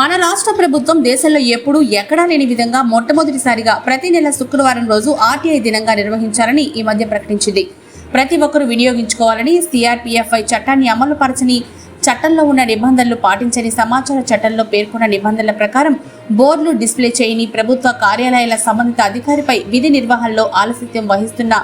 మన రాష్ట్ర ప్రభుత్వం దేశంలో ఎప్పుడూ ఎక్కడా లేని విధంగా మొట్టమొదటిసారిగా ప్రతి నెల శుక్రవారం రోజు ఆర్టీఐ దినంగా నిర్వహించాలని ఈ మధ్య ప్రకటించింది. ప్రతి ఒక్కరూ వినియోగించుకోవాలని సిఆర్పిఎఫ్ఐ చట్టాన్ని అమలు పరచని చట్టంలో ఉన్న నిబంధనలు పాటించని సమాచార చట్టంలో పేర్కొన్న నిబంధనల ప్రకారం బోర్డులు డిస్ప్లే చేయని ప్రభుత్వ కార్యాలయాల సంబంధిత అధికారిపై విధి నిర్వహణలో ఆలస్యం వహిస్తున్న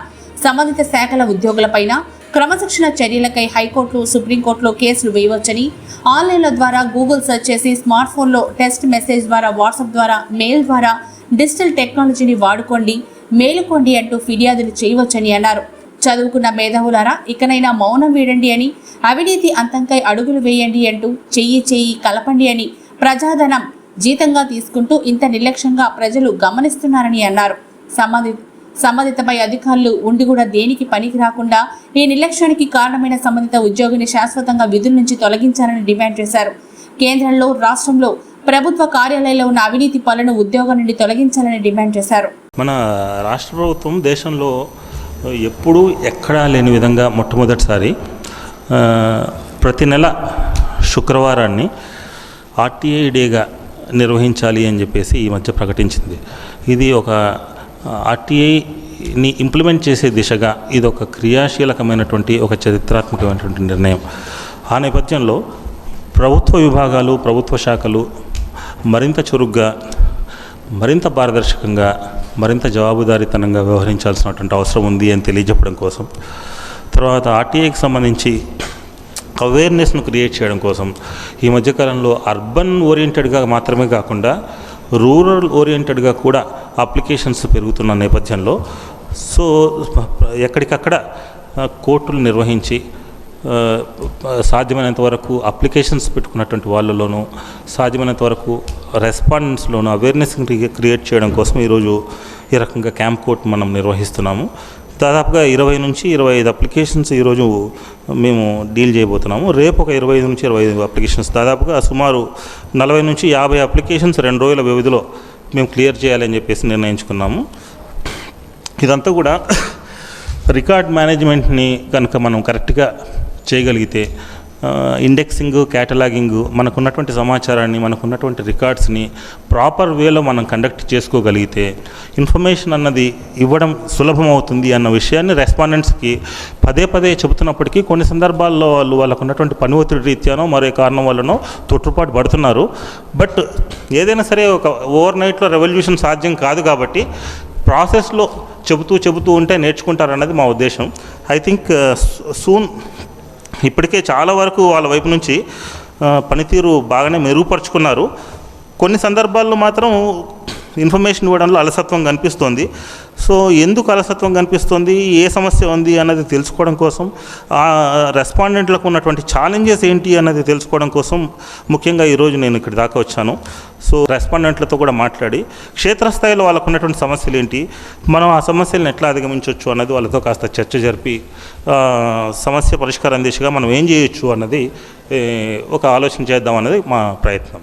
సంబంధిత శాఖల ఉద్యోగులపైన క్రమశిక్షణ చర్యలకై హైకోర్టులు సుప్రీంకోర్టులో కేసులు వేయవచ్చని ఆన్లైన్ల ద్వారా గూగుల్ సెర్చ్ చేసి స్మార్ట్ ఫోన్లో టెక్స్ట్ మెసేజ్ ద్వారా వాట్సాప్ ద్వారా మెయిల్ ద్వారా డిజిటల్ టెక్నాలజీని వాడుకోండి మేలుకోండి అంటూ ఫిర్యాదులు చేయవచ్చని అన్నారు. చదువుకున్న మేధావులారా ఇకనైనా మౌనం వీడండి అని అవినీతి అంతంకై అడుగులు వేయండి అంటూ చెయ్యి చెయ్యి కలపండి అని ప్రజాధనం జీతంగా తీసుకుంటూ ఇంత నిర్లక్ష్యంగా ప్రజలు గమనిస్తున్నారని అన్నారు. సంబంధిత సంబంధితపై అధికారులు ఉండి కూడా దేనికి పనికి రాకుండా ఈ నిర్లక్ష్యానికి కారణమైన సంబంధిత ఉద్యోగిని శాశ్వతంగా విధుల నుంచి తొలగించాలని డిమాండ్ చేశారు. కేంద్రంలో రాష్ట్రంలో ప్రభుత్వ కార్యాలయాల్లో ఉన్న అవినీతి పనులను ఉద్యోగం నుండి తొలగించాలని డిమాండ్ చేశారు. మన రాష్ట్ర ప్రభుత్వం దేశంలో ఎప్పుడూ ఎక్కడా లేని విధంగా మొట్టమొదటిసారి ప్రతి నెల శుక్రవారాన్ని ఆర్టీఐ డేగా నిర్వహించాలి అని చెప్పేసి ఈ మధ్య ప్రకటించింది. ఇది ఒక ఆర్టీఐని ఇంప్లిమెంట్ చేసే దిశగా ఇది ఒక క్రియాశీలకమైనటువంటి ఒక చరిత్రాత్మకమైనటువంటి నిర్ణయం. ఆ నేపథ్యంలో ప్రభుత్వ విభాగాలు ప్రభుత్వ శాఖలు మరింత చురుగ్గా మరింత పారదర్శకంగా మరింత జవాబుదారీతనంగా వ్యవహరించాల్సినటువంటి అవసరం ఉంది అని తెలియజెప్పడం కోసం తర్వాత ఆర్టీఐకి సంబంధించి అవేర్నెస్ను క్రియేట్ చేయడం కోసం ఈ మధ్యకాలంలో అర్బన్ ఓరియంటెడ్గా మాత్రమే కాకుండా రూరల్ ఓరియంటెడ్గా కూడా అప్లికేషన్స్ పెరుగుతున్న నేపథ్యంలో సో ఎక్కడికక్కడ కోర్టులు నిర్వహించి సాధ్యమైనంత వరకు అప్లికేషన్స్ పెట్టుకున్నటువంటి వాళ్ళలోనూ సాధ్యమైనంత వరకు రెస్పాండెంట్స్లోనూ అవేర్నెస్ క్రియేట్ చేయడం కోసం ఈరోజు ఈ రకంగా క్యాంప్ కోర్ట్ మనం నిర్వహిస్తున్నాము. దాదాపుగా ఇరవై నుంచి ఇరవై ఐదు అప్లికేషన్స్ ఈరోజు మేము డీల్ చేయబోతున్నాము. రేపు ఒక ఇరవై ఐదు నుంచి ఇరవై ఐదు అప్లికేషన్స్. దాదాపుగా సుమారు నలభై నుంచి యాభై అప్లికేషన్స్ రెండు రోజుల వ్యవధిలో మేము క్లియర్ చేయాలని చెప్పేసి నిర్ణయించుకున్నాము. ఇదంతా కూడా రికార్డ్ మేనేజ్మెంట్ని కనుక మనం కరెక్ట్గా చేయగలిగితే ఇండెక్సింగ్ క్యాటలాగింగ్ మనకున్నటువంటి సమాచారాన్ని మనకున్నటువంటి రికార్డ్స్ని ప్రాపర్ వేలో మనం కండక్ట్ చేసుకోగలిగితే ఇన్ఫర్మేషన్ అన్నది ఇవ్వడం సులభం అవుతుంది అన్న విషయాన్ని రెస్పాండెంట్స్కి పదే పదే చెబుతున్నప్పటికీ కొన్ని సందర్భాల్లో వాళ్ళు వాళ్ళకు ఉన్నటువంటి పని ఒత్తిడి రీత్యానో మరే కారణం వల్లనో తొట్టుపాటు పడుతున్నారు. బట్ ఏదైనా సరే ఒక ఓవర్ నైట్లో రెవల్యూషన్ సాధ్యం కాదు కాబట్టి ప్రాసెస్లో చెబుతూ చెబుతూ ఉంటే నేర్చుకుంటారన్నది మా ఉద్దేశం. ఐ థింక్ సూన్ ఇప్పటికే చాలా వరకు వాళ్ళ వైపు నుంచి పనితీరు బాగానే మెరుగుపరుచుకున్నారు. కొన్ని సందర్భాల్లో మాత్రం ఇన్ఫర్మేషన్ ఇవ్వడంలో అలసత్వం కనిపిస్తోంది. సో ఎందుకు అలసత్వం కనిపిస్తుంది? ఏ సమస్య ఉంది అన్నది తెలుసుకోవడం కోసం ఆ రెస్పాండెంట్లకు ఉన్నటువంటి ఛాలెంజెస్ ఏంటి అన్నది తెలుసుకోవడం కోసం ముఖ్యంగా ఈరోజు నేను ఇక్కడి దాకా వచ్చాను. సో రెస్పాండెంట్లతో కూడా మాట్లాడి క్షేత్రస్థాయిలో వాళ్ళకు ఉన్నటువంటి సమస్యలు ఏంటి మనం ఆ సమస్యలను ఎట్లా అధిగమించవచ్చు అన్నది వాళ్ళతో కాస్త చర్చ జరిపి సమస్య పరిష్కారం దిశగా మనం ఏం చేయొచ్చు అన్నది ఒక ఆలోచన చేద్దాం అన్నది మా ప్రయత్నం.